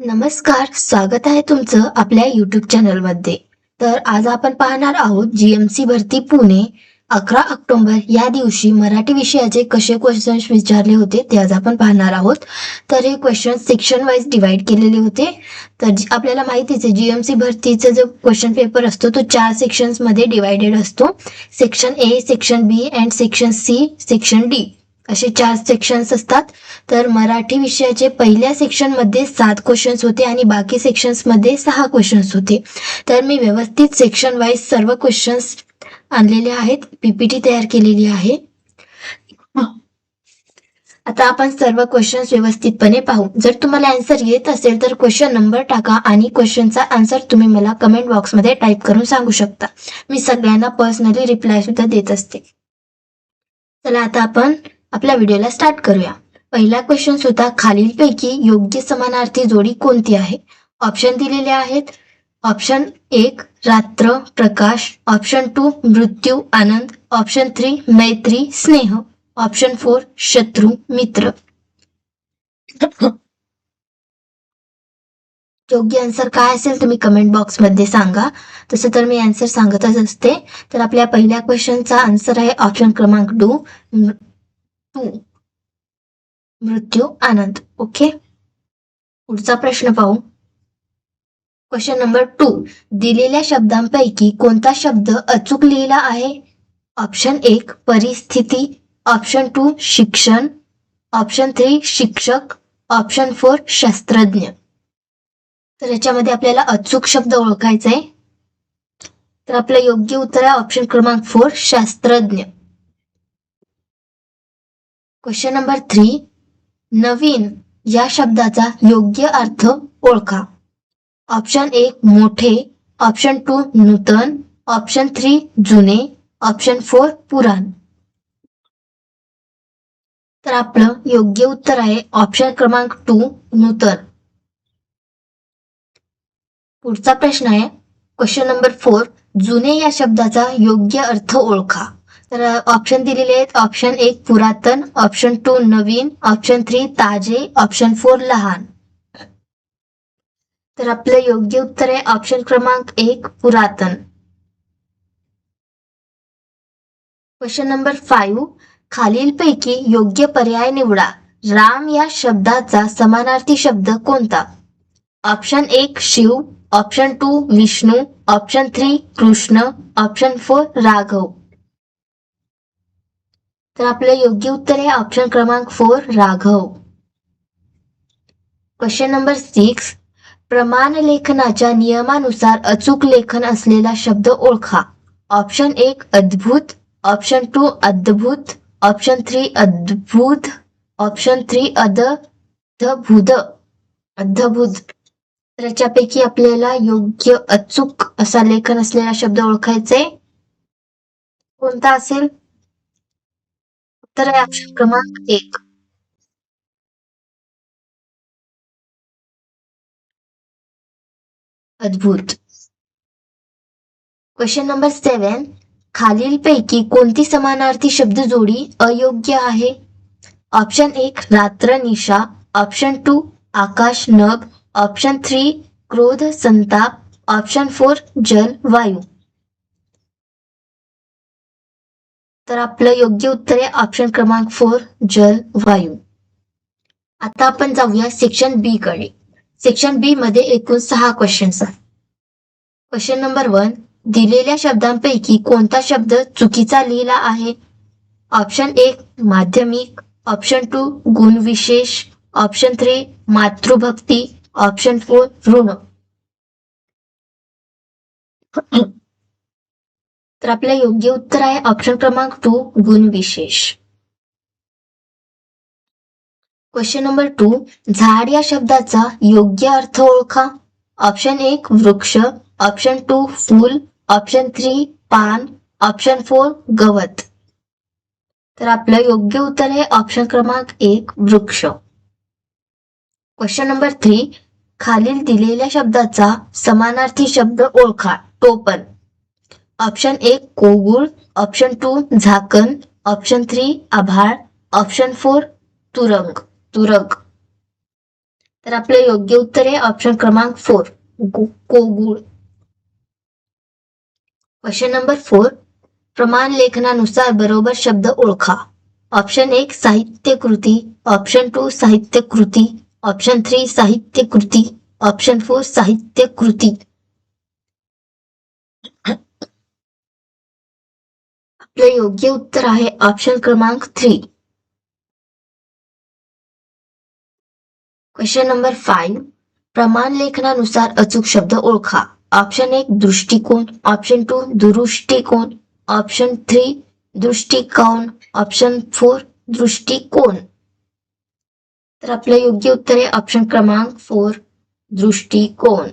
नमस्कार स्वागत आहे तुमचं आपल्या युट्यूब चॅनलमध्ये तर आज आपण पाहणार आहोत जीएमसी भरती पुणे अकरा ऑक्टोबर या दिवशी मराठी विषयाचे कसे क्वेश्चन्स विचारले होते ते आज आपण पाहणार आहोत. तर हे क्वेश्चन सेक्शन वाईज डिवाइड केलेले होते. तर आपल्याला माहितीच आहे जीएमसी भरतीचा जो क्वेश्चन पेपर असतो तो चार सेक्शन्समध्ये डिवायडेड असतो. Section A section B and section C section D असे चार सेक्शन्स असतात. तर मराठी विषयाचे पहिल्या सेक्शनमध्ये सात क्वेश्चन्स होते आणि बाकी सेक्शन्समध्ये सहा क्वेश्चन्स होते. तर मी व्यवस्थित सेक्शन वाईज सर्व क्वेश्चन्स आणलेले आहेत. पीपीटी तयार केलेली आहे. आता आपण सर्व क्वेश्चन्स व्यवस्थितपणे पाहू. जर तुम्हाला आन्सर येत असेल तर क्वेश्चन नंबर टाका आणि क्वेश्चनचा आन्सर तुम्ही मला कमेंट बॉक्समध्ये टाईप करून सांगू शकता. मी सगळ्यांना पर्सनली रिप्लाय सुद्धा देत असते. चला आता आपण आपल्या व्हिडिओला स्टार्ट करूया. पहिला क्वेश्चन सुद्धा खालीलपैकी योग्य समानार्थी जोडी कोणती आहे? ऑप्शन दिलेले आहेत. ऑप्शन एक रात्र प्रकाश. ऑप्शन टू मृत्यू आनंद. ऑप्शन थ्री मैत्री स्नेह. ऑप्शन फोर शत्रू मित्र. योग्य आन्सर काय असेल तुम्ही कमेंट बॉक्समध्ये सांगा. तसं तर मी आन्सर सांगतच असते. तर आपल्या पहिल्या क्वेश्चनचा आन्सर आहे ऑप्शन क्रमांक टू टू मृत्यू आनंद ओके? पुढचा प्रश्न पाहू. क्वेश्चन नंबर टू दिलेल्या शब्दांपैकी कोणता शब्द अचूक लिहिला आहे? ऑप्शन एक परिस्थिती. ऑप्शन टू शिक्षण. ऑप्शन थ्री शिक्षक. ऑप्शन फोर शास्त्रज्ञ. तर याच्यामध्ये आपल्याला अचूक शब्द ओळखायचा आहे तर आपलं योग्य उत्तर आहे ऑप्शन क्रमांक फोर शास्त्रज्ञ. क्वेश्चन नंबर थ्री नवीन या शब्दाचा योग्य अर्थ ओळखा. ऑप्शन एक मोठे. ऑप्शन टू नूतन. ऑप्शन थ्री जुने. ऑप्शन फोर पुराण. तर आपलं योग्य उत्तर आहे ऑप्शन क्रमांक टू नूतन. पुढचा प्रश्न आहे. क्वेश्चन नंबर फोर जुने या शब्दाचा योग्य अर्थ ओळखा. तर ऑप्शन दिलेले आहेत. ऑप्शन एक पुरातन. ऑप्शन टू नवीन. ऑप्शन थ्री ताजे. ऑप्शन फोर लहान. तर आपलं योग्य उत्तर आहे. ऑप्शन क्रमांक एक पुरातन. क्वेश्चन नंबर फाईव्ह खालीलपैकी योग्य पर्याय निवडा. राम या शब्दाचा समानार्थी शब्द कोणता? ऑप्शन एक Shiva. Option two Vishnu. Option three Krishna. Option four Raghav. तर आपलं योग्य उत्तर आहे ऑप्शन क्रमांक four Raghav. Question number six प्रमाण लेखनाच्या नियमानुसार अचूक लेखन असलेला शब्द ओळखा. ऑप्शन एक अद्भुत. ऑप्शन टू अद्भुत. ऑप्शन थ्री अद्भुत. ऑप्शन थ्री अदभुत. अद्भुत. तर याच्यापैकी आपल्याला योग्य अचूक असा लेखन असलेला शब्द ओळखायचा आहे कोणता असेल? उत्तर आहे ऑप्शन क्रमांक एक. अद्भुत. क्वेश्चन नंबर सेवन खालीलपैकी कोणती समानार्थी शब्द जोडी अयोग्य आहे? ऑप्शन एक रात्र निशा. ऑप्शन टू आकाश नभ ऑप्शन थ्री क्रोध संताप. ऑप्शन फोर जल वायू. तर आपलं योग्य उत्तर आहे ऑप्शन क्रमांक फोर जल वायू. आता आपण जाऊया सेक्शन बी कडे. सेक्शन बी मध्ये एकूण सहा क्वेश्चन्स आहेत. क्वेश्चन नंबर वन दिलेल्या शब्दांपैकी कोणता शब्द चुकीचा लिहिला आहे? ऑप्शन एक माध्यमिक. ऑप्शन टू गुणविशेष. ऑप्शन थ्री मातृभक्ती. ऑप्शन फोर ऋण. तर आपलं योग्य उत्तर आहे ऑप्शन क्रमांक टू गुणविशेष क्वेश्चन नंबर टू झाड या शब्दाचा योग्य अर्थ ओळखा. ऑप्शन एक वृक्ष. ऑप्शन टू फूल. ऑप्शन थ्री पान. ऑप्शन फोर गवत. तर आपलं योग्य उत्तर आहे ऑप्शन क्रमांक एक वृक्ष. क्वेश्चन नंबर थ्री खालील दिलेल्या शब्दाचा समानार्थी शब्द ओळखा. टोपण ऑप्शन एक कोगुळ ऑप्शन टू झाकण ऑप्शन थ्री आभाळ ऑप्शन फोर तुरंग तुरग तर आपलं योग्य उत्तर आहे ऑप्शन क्रमांक फोर कोगुळ क्वेश्चन नंबर फोर प्रमाण लेखनानुसार बरोबर शब्द ओळखा. ऑप्शन एक साहित्य कृती. ऑप्शन टू साहित्य कृती. ऑप्शन थ्री साहित्य कृती. ऑप्शन फोर साहित्य कृती. आपलं योग्य उत्तर आहे ऑप्शन क्रमांक थ्री क्वेश्चन नंबर फाईव्ह प्रमाण लेखनानुसार अचूक शब्द ओळखा. ऑप्शन एक दृष्टिकोन. ऑप्शन टू दुरुष्टिकोन ऑप्शन थ्री दृष्टिकोन. ऑप्शन फोर दृष्टिकोन. तर आपलं योग्य उत्तर आहे ऑप्शन क्रमांक फोर दृष्टिकोन.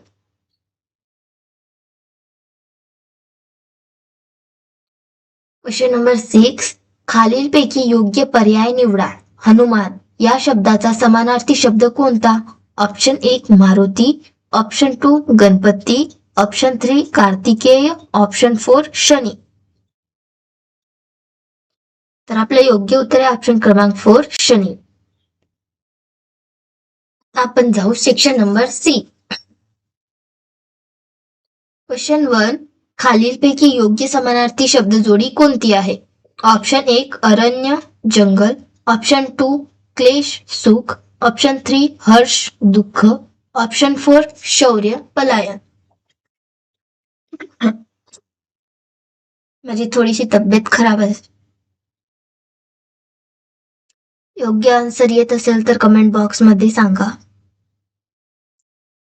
क्वेश्चन नंबर सिक्स खालीलपैकी योग्य पर्याय निवडा. हनुमान या शब्दाचा समानार्थी शब्द कोणता? ऑप्शन एक Maruti. Option two Ganpati. Option three Kartikeya. Option four Shani. तर आपलं योग्य उत्तर आहे ऑप्शन क्रमांक फोर शनी. आपण जाऊ section number C question one खालीलपैकी योग्य समानार्थी शब्द जोडी कोणती आहे? ऑप्शन एक अरण्य जंगल. ऑप्शन टू क्लेश सुख. ऑप्शन थ्री हर्ष दुःख. ऑप्शन फोर शौर्य पलायन. माझी थोडीशी तब्येत खराब आहे. योग्य आन्सर येत असेल तर कमेंट बॉक्समध्ये सांगा.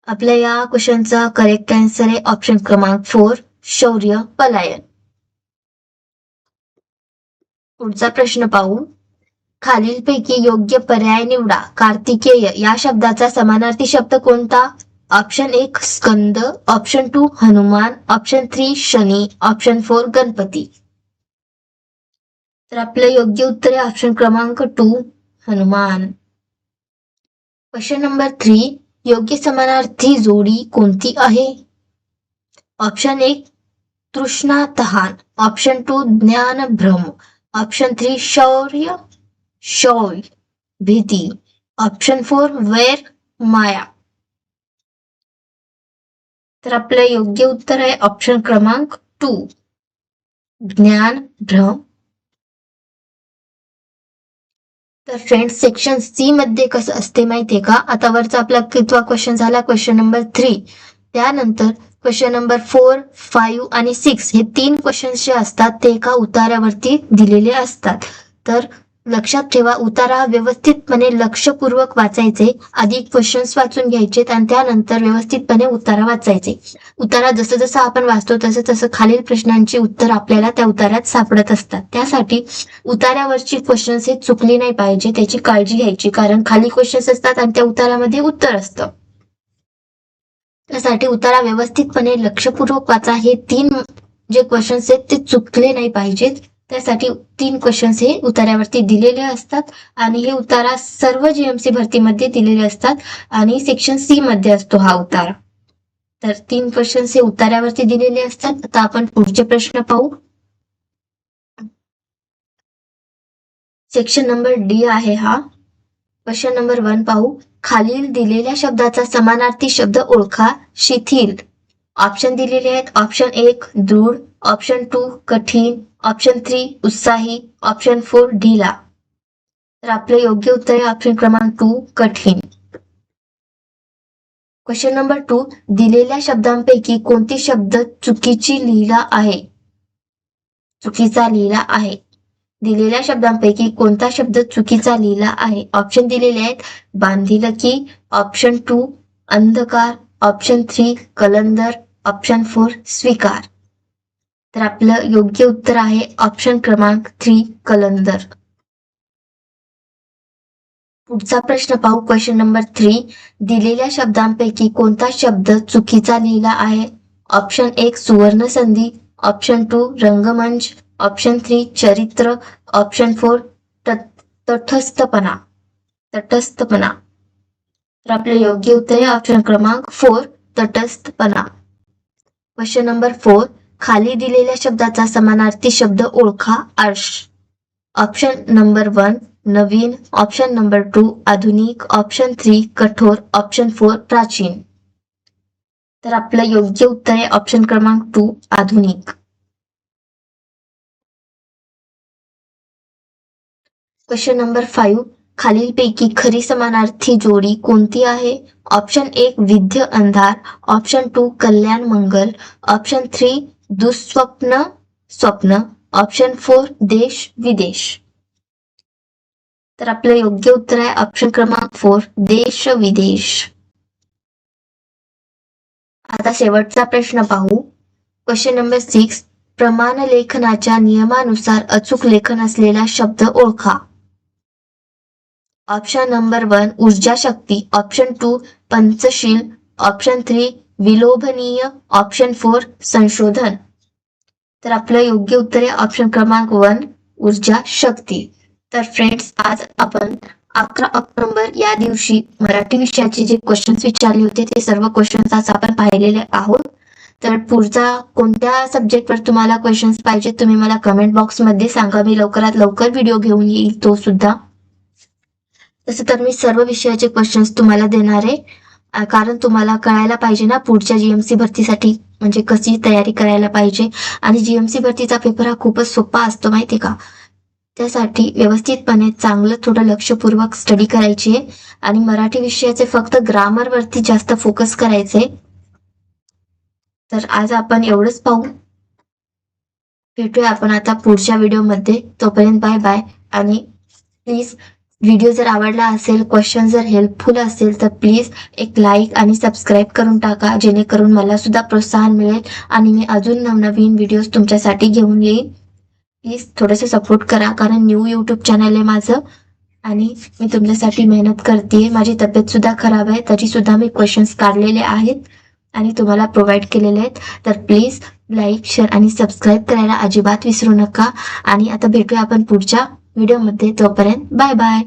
आपल्या या क्वेश्चनचा करेक्ट आन्सर आहे ऑप्शन क्रमांक फोर शौर्य पलायन पुढचा प्रश्न पाहू. खालीलपैकी योग्य पर्याय निवडा. कार्तिकेय या शब्दाचा समानार्थी शब्द कोणता? ऑप्शन एक Skanda. Option two Hanuman. Option three Shani. Option four Ganpati. तर आपलं योग्य उत्तर आहे ऑप्शन क्रमांक two Hanuman. Question number three योग्य समानार्थी जोडी कोणती आहे? ऑप्शन एक तृष्णा तहान ऑप्शन टू ज्ञान भ्रम ऑप्शन थ्री शौर्य शौर्य भीती. ऑप्शन फोर वेर माया. तर आपलं योग्य उत्तर आहे ऑप्शन क्रमांक टू ज्ञान भ्रम तर फ्रेंड्स सेक्शन सी मध्ये कसं असते माहितीये का? आता वरचा आपला कितवा क्वेश्चन झाला? क्वेश्चन नंबर थ्री त्यानंतर क्वेश्चन नंबर फोर फाईव्ह आणि सिक्स हे तीन क्वेश्चन जे असतात ते एका उतारावरती दिलेले असतात. तर लक्षात ठेवा उतारा व्यवस्थितपणे लक्षपूर्वक वाचायचे आधी क्वेश्चन्स वाचून घ्यायचे आणि त्यानंतर व्यवस्थितपणे उतारा वाचायचे. उतारा जसं जसं आपण वाचतो तसं तसं खालील प्रश्नांची उत्तर आपल्याला त्या उतारात सापडत असतात. त्यासाठी उतारावरची क्वेश्चन्स हे चुकली नाही पाहिजे त्याची काळजी घ्यायची कारण खाली क्वेश्चन्स असतात आणि त्या उतारामध्ये उत्तर असतं. त्यासाठी उतारा व्यवस्थितपणे लक्षपूर्वक वाचा. हे तीन जे क्वेश्चन्स आहेत ते चुकले नाही पाहिजेत. त्यासाठी तीन क्वेश्चन्स हे उतार्यावरती दिलेले असतात आणि हे उतारा सर्व जीएमसी भरतीमध्ये दिलेले असतात आणि सेक्शन सी मध्ये असतो हा उतारा. तर तीन क्वेश्चन्स हे उतार्यावरती दिलेले असतात. आता आपण पुढचे प्रश्न पाहू. सेक्शन नंबर डी आहे हा. क्वेश्चन नंबर वन पाहू. खालील दिलेल्या शब्दाचा समानार्थी शब्द ओळखा शिथिल. ऑप्शन दिलेले आहेत. ऑप्शन एक दृढ. ऑप्शन टू कठीण. ऑप्शन थ्री उत्साही. ऑप्शन फोर ढिला. तर आपलं योग्य उत्तर आहे ऑप्शन क्रमांक टू कठीण. क्वेश्चन नंबर टू दिलेल्या शब्दांपैकी कोणती शब्द चुकीची लिहिला आहे? चुकीचा लिहिला आहे. दिलेल्या शब्दांपैकी कोणता शब्द चुकीचा लिहिला आहे? ऑप्शन दिलेले आहेत. बांधिलकी ऑप्शन टू अंधकार. ऑप्शन थ्री कलंदर. ऑप्शन फोर स्वीकार. तर आपलं योग्य उत्तर आहे ऑप्शन क्रमांक थ्री कलंदर. पुढचा प्रश्न पाहू. क्वेश्चन नंबर थ्री दिलेल्या शब्दांपैकी कोणता शब्द चुकीचा लिहिला आहे? ऑप्शन एक सुवर्ण संधी ऑप्शन टू रंगमंच. ऑप्शन थ्री चरित्र ऑप्शन फोर तटस्थपणा तटस्थपणा तर आपलं योग्य उत्तर आहे. ऑप्शन क्रमांक फोर तटस्थपणा क्वेश्चन नंबर फोर खाली दिलेल्या शब्दाचा समानार्थी शब्द ओळखा. आर्श ऑप्शन नंबर वन नवीन. ऑप्शन नंबर टू आधुनिक. ऑप्शन थ्री कठोर. ऑप्शन फोर प्राचीन. तर आपलं योग्य उत्तर आहे. ऑप्शन क्रमांक टू आधुनिक. क्वेश्चन नंबर फाईव्ह खालीलपैकी खरी समानार्थी जोडी कोणती आहे? ऑप्शन एक विद्य अंधार. ऑप्शन टू कल्याण मंगल. ऑप्शन थ्री दुःस्वप्न स्वप्न. ऑप्शन फोर देश विदेश. तर आपलं योग्य उत्तर आहे ऑप्शन क्रमांक फोर देश विदेश. आता शेवटचा प्रश्न पाहू. क्वेश्चन नंबर सिक्स प्रमाण लेखनाच्या नियमानुसार अचूक लेखन असलेला शब्द ओळखा. ऑप्शन नंबर वन ऊर्जा शक्ती. ऑप्शन टू पंचशील. ऑप्शन थ्री विलोभनीय. ऑप्शन फोर संशोधन. तर आपलं योग्य उत्तर आहे ऑप्शन क्रमांक वन ऊर्जा शक्ती. तर फ्रेंड्स आज आपण अकरा ऑक्टोबर या दिवशी मराठी विषयाचे जे क्वेश्चन्स विचारले होते ते सर्व क्वेश्चन्स आज आपण पाहिलेले आहोत. तर पुढचा कोणत्या सब्जेक्टवर तुम्हाला क्वेश्चन्स पाहिजे तुम्ही मला कमेंट बॉक्समध्ये सांगा. मी लवकरात लवकर व्हिडिओ घेऊन येईल तो सुद्धा. तसं तर मी सर्व विषयाचे क्वेश्चन्स तुम्हाला देणार आहे. कारण तुम्हाला कळायला पाहिजे ना पुढच्या जीएमसी भरतीसाठी म्हणजे कशी तयारी करायला पाहिजे. आणि जीएमसी भरतीचा पेपर हा खूपच सोपा असतो माहिती का? त्यासाठी व्यवस्थितपणे चांगलं थोडं लक्षपूर्वक स्टडी करायची आहे. आणि मराठी विषयाचे फक्त ग्रामर वरती जास्त फोकस करायचे तर आज आपण एवढंच पाहू. भेटूया आपण आता पुढच्या व्हिडिओमध्ये तोपर्यंत बाय बाय आणि प्लीज व्हिडिओ जर आवडला असेल क्वेश्चन जर हेल्पफुल असेल तर प्लीज एक लाईक आणि सबस्क्राईब करून टाका जेणेकरून मला सुद्धा प्रोत्साहन मिळेल आणि मी अजून नवनवीन व्हिडिओज तुमच्यासाठी घेऊन येईन. प्लीज थोडंसं सपोर्ट करा कारण न्यू यूट्यूब चॅनल आहे माझं आणि मी तुमच्यासाठी मेहनत करते माझी तब्येत सुद्धा खराब आहे तरी सुद्धा मी क्वेश्चन्स काढलेले आहेत आणि तुम्हाला प्रोव्हाइड केलेले आहेत. तर प्लीज लाईक शेअर आणि सबस्क्राईब करायला अजिबात विसरू नका. आणि आता भेटूया आपण पुढच्या व्हिडिओमध्ये तोपर्यंत बाय बाय.